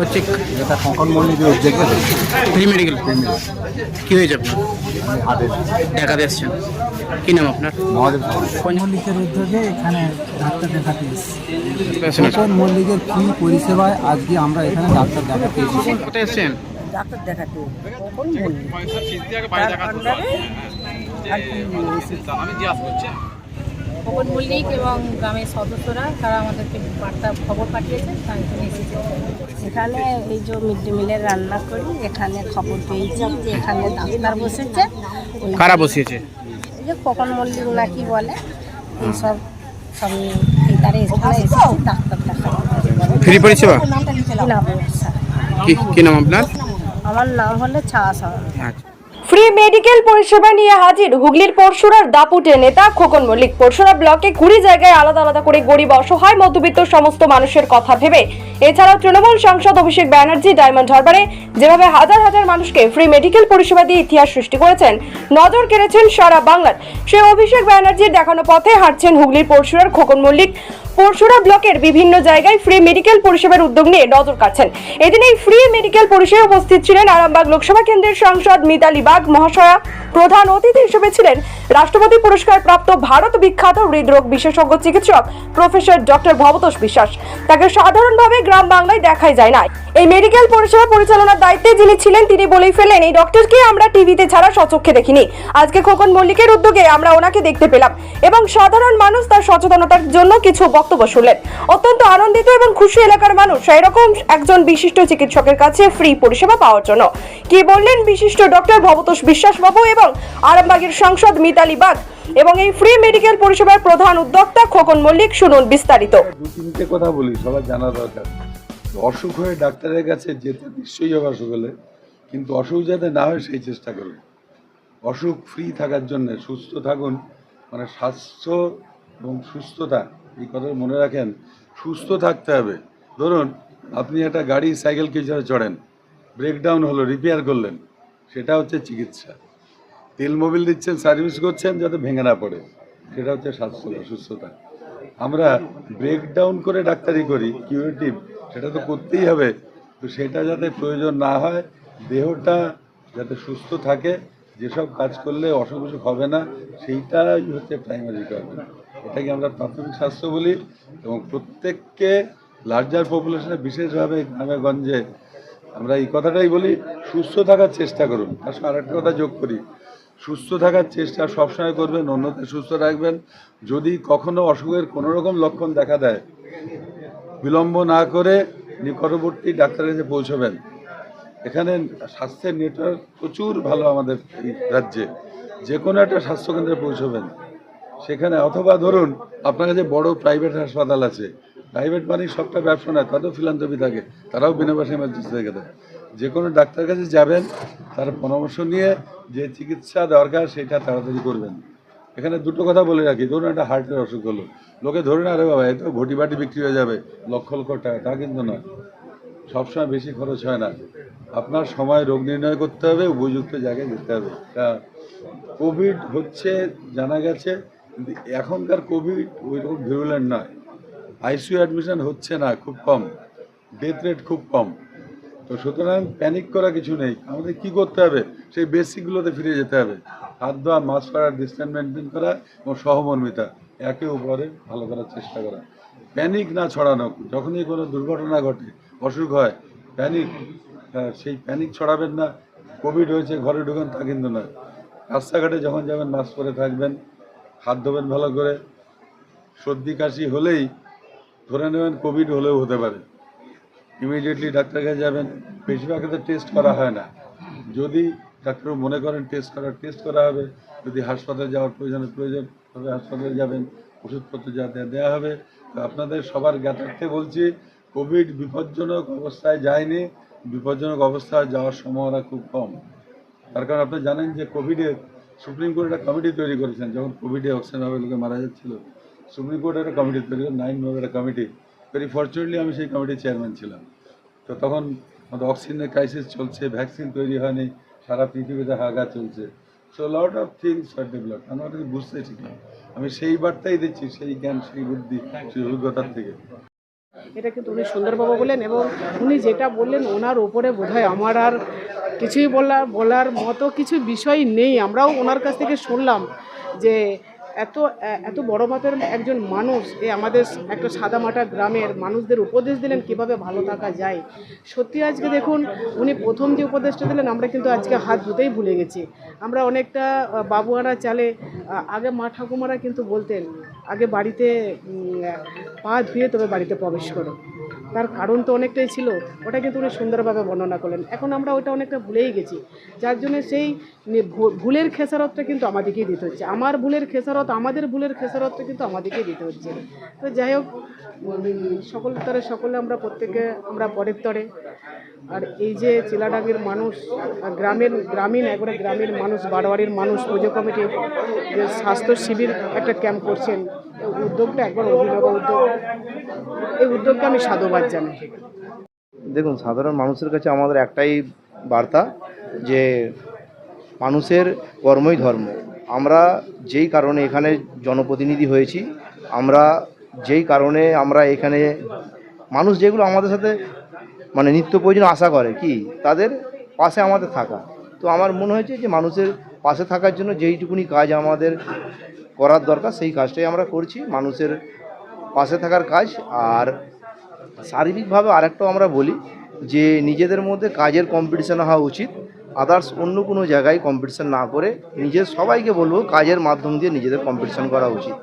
হচ্ছে এটা কখন মল্লিকের উদ্যোগে ফ্রি মেডিকেল। কি হয়েছে আপনার? দেখাতে এসছেন কি নাম আপনার? মহাদেব মল্লিকের উদ্যোগে এখানে ডাক্তার দেখাতে এসেছি। পেশেন্ট মল্লিকের ফ্রি পরিষেবায় আজকে আমরা এখানে ডাক্তার দেখাতে এসেছি? কোথায় এসছেন ডাক্তার দেখাতে। কখন বললি খবর মল্লিক এবং গ্রামের সদস্যরা তারা আমাদেরকে বার্তা খবর পাঠিয়েছে তাই এখানে এসেছে। এখানে এই যে মিড ডে মিলের রান্না করি এখানে খবর পেয়েছি যে এখানে ডাক্তার বসেছে। কারা বসিয়েছে? এই যে কখন মল্লিক নাকি বলে এইসব সব এখানে এখানে এসেছি ডাক্তার দেখাতে ফ্রি পরিষেবা? কি কি নাম আপনার? আমার নাম হলো ছা সাওয়ান আচ্ছা। ফ্রি মেডিকেল পরিষেবা নিয়ে হাজির হুগলির পরশুরার দাপুটে নেতা খোকন মল্লিক। পরশুরা ব্লকে কুড়ি জায়গায় আলাদা আলাদা করে গরিব, অসহায়, মধ্যবিত্ত সমস্ত মানুষের কথা ভেবে, এছাড়াও তৃণমূল সাংসদ অভিষেক ব্যানার্জি, ডায়মন্ড হারবারে যেভাবে হাজার হাজার মানুষকে ফ্রি মেডিকেল পরিষেবা দিয়ে ইতিহাস সৃষ্টি করেছেন, নজর কেড়েছেন সারা বাংলার। সে অভিষেক ব্যানার্জির দেখানো পথে হাঁটছেন হুগলির পরশুরার খোকন মল্লিক। পরশুরা ব্লকের বিভিন্ন জায়গায় ফ্রি মেডিকেল পরিষেবার উদ্যোগ নিয়ে নজর কাটছেন এদিন এই ফ্রি মেডিকেল পরিষেবা উপস্থিত ছিলেন আরামবাগ লোকসভা কেন্দ্রের সাংসদ মিতালি বাগ, মহাশয়া, প্রধান অতিথি হিসেবে ছিলেন রাষ্ট্রপতি পুরস্কার প্রাপ্ত ভারত বিখ্যাত হৃদরোগ বিশেষজ্ঞ চিকিৎসক প্রফেসর ডক্টর ভবতোষ বিশ্বাস। তাকে সাধারণভাবে গ্রাম বাংলায় দেখাই যায় না। এই মেডিকেল পরিষেবা পরিচালনার দায়িত্বে যিনি ছিলেন, তিনি বলেই ফেলেন, এই ডক্টরকে আমরা টিভিতে ছাড়া সচক্ষে দেখিনি। আজকে খোকন মল্লিকের উদ্যোগে আমরা ওনাকে দেখতে পেলাম এবং সাধারণ মানুষ তার সচেতনতার জন্য কিছু বক্তব্য শুনলেন। অত্যন্ত আনন্দিত এবং খুশি এলাকার মানুষ। এরকম একজন বিশিষ্ট চিকিৎসকের কাছে ফ্রি পরিষেবা পাওয়ার জন্য। কি বললেন বিশিষ্ট ডক্টর ভবতোষ বিশ্বাস বাবু এবং আরামবাগের সাংসদ মিতালি বাগ এবং এই ফ্রি মেডিকেল পরিষেবার প্রধান উদ্যোক্তা খোকন মল্লিক শুনুন বিস্তারিত। কথা বলি, সবার জানা দরকার। অসুখ হয়ে ডাক্তারের কাছে যেতে নিশ্চয়ই হবে অসুখ হলে, কিন্তু অসুখ যাতে না হয় সেই চেষ্টা করুন। অসুখ ফ্রি থাকার জন্য সুস্থ থাকুন মানে স্বাস্থ্য এবং সুস্থতা এই কথা মনে রাখেন, সুস্থ থাকতে হবে। ধরুন, আপনি একটা গাড়ি সাইকেল কিছারে চড়েন। ব্রেকডাউন হলো, রিপেয়ার করলেন। সেটা হচ্ছে চিকিৎসা। তেল মোবিল দিচ্ছেন, সার্ভিস করছেন, যাতে ভেঙে না পড়ে। সেটা হচ্ছে স্বাস্থ্য সুস্থতা। আমরা ব্রেকডাউন করে ডাক্তারি করি কিউরেটিভ সেটা তো করতেই হবে। তো সেটা যাতে প্রয়োজন না হয়, দেহটা যাতে সুস্থ থাকে, যেসব কাজ করলে অসুখ হবে না, সেইটাই হচ্ছে প্রাইমারি রিকোয়ারমেন্ট এটাকে আমরা প্রাথমিক স্বাস্থ্য বলি এবং প্রত্যেককে লার্জার পপুলেশনে বিশেষভাবে গ্রামে গঞ্জে আমরা এই কথাটাই বলি, সুস্থ থাকার চেষ্টা করুন। তার সঙ্গে আরেকটা কথা যোগ করি, সুস্থ থাকার চেষ্টা সবসময় করবেন অন্যকে সুস্থ রাখবেন। যদি কখনো অসুখের কোনো রকম লক্ষণ দেখা দেয়, বিলম্ব না করে নিকটবর্তী ডাক্তারের কাছে পৌঁছবেন। এখানে স্বাস্থ্যের নেটওয়ার্ক প্রচুর ভালো আমাদের এই রাজ্যে। যে কোনো একটা স্বাস্থ্যকেন্দ্রে পৌঁছবেন। সেখানে অথবা ধরুন, আপনার কাছে বড় প্রাইভেট হাসপাতাল আছে প্রাইভেট মানে সবটা ব্যবসা নয়, তাতেও ফিলান্তবি থাকে, তারাও বিনা পয়সা এমার্জেন্সি থেকে দেয়। যে কোনো ডাক্তার কাছে যাবেন, তার পরামর্শ নিয়ে যে চিকিৎসা দরকার সেটা তাড়াতাড়ি করবেন। এখানে দুটো কথা বলে রাখি, ধরুন একটা হার্টের অসুখ হলো, লোকে ধরে না আরে বাবা এ তো ঘটি বাটি বিক্রি হয়ে যাবে, লক্ষ লক্ষ টাকা। তা কিন্তু নয়। সবসময় বেশি খরচ হয় না। আপনার সময় রোগ নির্ণয় করতে হবে, উপযুক্ত জায়গায় যেতে হবে। তা কোভিড হচ্ছে, জানা গেছে কিন্তু এখনকার কোভিড ওই রকম ভিরুলেন্ট নয় আইসিইউ অ্যাডমিশন হচ্ছে না, খুব কম। ডেথ রেট খুব কম। তো সুতরাং প্যানিক করা কিছু নেই। আমাদের কি করতে হবে? সেই বেসিকগুলোতে ফিরে যেতে হবে। হাত ধোয়া মাস্ক করা ডিস্টেন্স মেনটেন করা এবং সহমর্মিতা, একে উপরে ভালো করার চেষ্টা করা। প্যানিক না ছড়ানো, যখনই কোনো দুর্ঘটনা ঘটে, অসুখ হয় প্যানিক সেই প্যানিক ছড়াবেন না। কোভিড হয়েছে, ঘরে ঢুকেন তা কিন্তু নয়। রাস্তাঘাটে যখন যাবেন মাস্ক পরে থাকবেন। হাত ধোবেন ভালো করে। সর্দি, কাশি হলেই ধরে নেবেন কোভিড হলেও হতে পারে। ইমিডিয়েটলি ডাক্তার কাছে যাবেন। বেশিরভাগ ক্ষেত্রে টেস্ট করা হয় না। যদি ডাক্তার মনে করেন টেস্ট করার টেস্ট করা হবে। যদি হাসপাতালে যাওয়ার প্রয়োজনে প্রয়োজন তবে হাসপাতালে যাবেন, ওষুধপত্র যা দেওয়া হবে। তো আপনাদের সবার জ্ঞাতার্থে বলছি কোভিড বিপজ্জনক অবস্থায় যায়নি। বিপজ্জনক অবস্থায় যাওয়ার সম্ভাবনা খুব কম। তার কারণ আপনি জানেন যে কোভিডে সুপ্রিম কোর্ট একটা কমিটি তৈরি করেছেন, যখন কোভিডে অক্সিজেন অভাবে লোকে মারা যাচ্ছিল। সুপ্রিম কোর্ট একটা কমিটি তৈরি করে নাইন মেম্বার একটা কমিটি। ভেরি ফর্চুনেটলি আমি সেই কমিটির চেয়ারম্যান ছিলাম। তো তখন আমাদের অক্সিজেনের ক্রাইসিস চলছে ভ্যাকসিন তৈরি হয়নি, সারা পৃথিবীতে হাগা চলছে। So lot of things are develop আমরা ওটাকে বুঝতে শিখলাম। আমি সেই বার্তাই দিচ্ছি, সেই জ্ঞান, সেই বুদ্ধি, সেই অভিজ্ঞতার থেকে। এটা কিন্তু উনি সুন্দরবাবু বললেন এবং উনি যেটা বললেন, ওনার ওপরে বোধহয় আমার আর কিছুই বলার বলার মতো কিছু বিষয় নেই। আমরাও ওনার কাছ থেকে শুনলাম যে এত এত বড় মাপের একজন মানুষ, এ আমাদের একটা সাদামাটা গ্রামের মানুষদের উপদেশ দিলেন কীভাবে ভালো থাকা যায়। সত্যি আজকে দেখুন, উনি প্রথম যে উপদেশটা দিলেন, আমরা কিন্তু আজকে হাত ধুতেই ভুলে গেছি। আমরা অনেকটা বাবুয়ারা চালে আগে মা ঠাকুমারা কিন্তু বলতেন, আগে বাড়িতে পা ধুয়ে তবে বাড়িতে প্রবেশ করো। তার কারণ তো অনেকটাই ছিল, ওটা কিন্তু উনি সুন্দরভাবে বর্ণনা করলেন। এখন আমরা ওটা অনেকটা ভুলেই গেছি। যার জন্য সেই ভুলের খেসারতটা কিন্তু আমাদেরকেই দিতে হচ্ছে। আমার ভুলের খেসারত, আমাদের ভুলের খেসারতটা কিন্তু আমাদেরকেই দিতে হচ্ছে। তো যাই হোক, সকল তরে সকলে আমরা প্রত্যেকে, আমরা পরের তরে। আর এই যে চিলাডাঙ্গের মানুষ, আর গ্রামের, গ্রামীণ, একবারে গ্রামের মানুষ, বারোয়ারির মানুষ, পুজো কমিটি, যে স্বাস্থ্য শিবির একটা ক্যাম্প করছেন উদ্যোগটা একবার অভিনব উদ্যোগ। এই উদ্যোগকে আমি সাধুবাদ জানাই। দেখুন, সাধারণ মানুষের কাছে আমাদের একটাই বার্তা যে মানুষের কর্মই ধর্ম। আমরা যেই কারণে এখানে জনপ্রতিনিধি হয়েছি, আমরা যেই কারণে আমরা এখানে মানুষ যেগুলো আমাদের সাথে মানে নিত্য প্রয়োজন আশা করে, কি? তাদের পাশে আমাদের থাকা। তো আমার মনে হয়েছে যে মানুষের পাশে থাকার জন্য যেইটুকুনি কাজ আমাদের করার দরকার, সেই কাজটাই আমরা করছি। মানুষের পাশে থাকার কাজ। আর শারীরিকভাবে আরেকটাও আমরা বলি যে, নিজেদের মধ্যে কাজের কম্পিটিশান হওয়া উচিত। আদার্স অন্য কোনো জায়গায় কম্পিটিশান না করে নিজের সবাইকে বলব কাজের মাধ্যম দিয়ে নিজেদের কম্পিটিশান করা উচিত।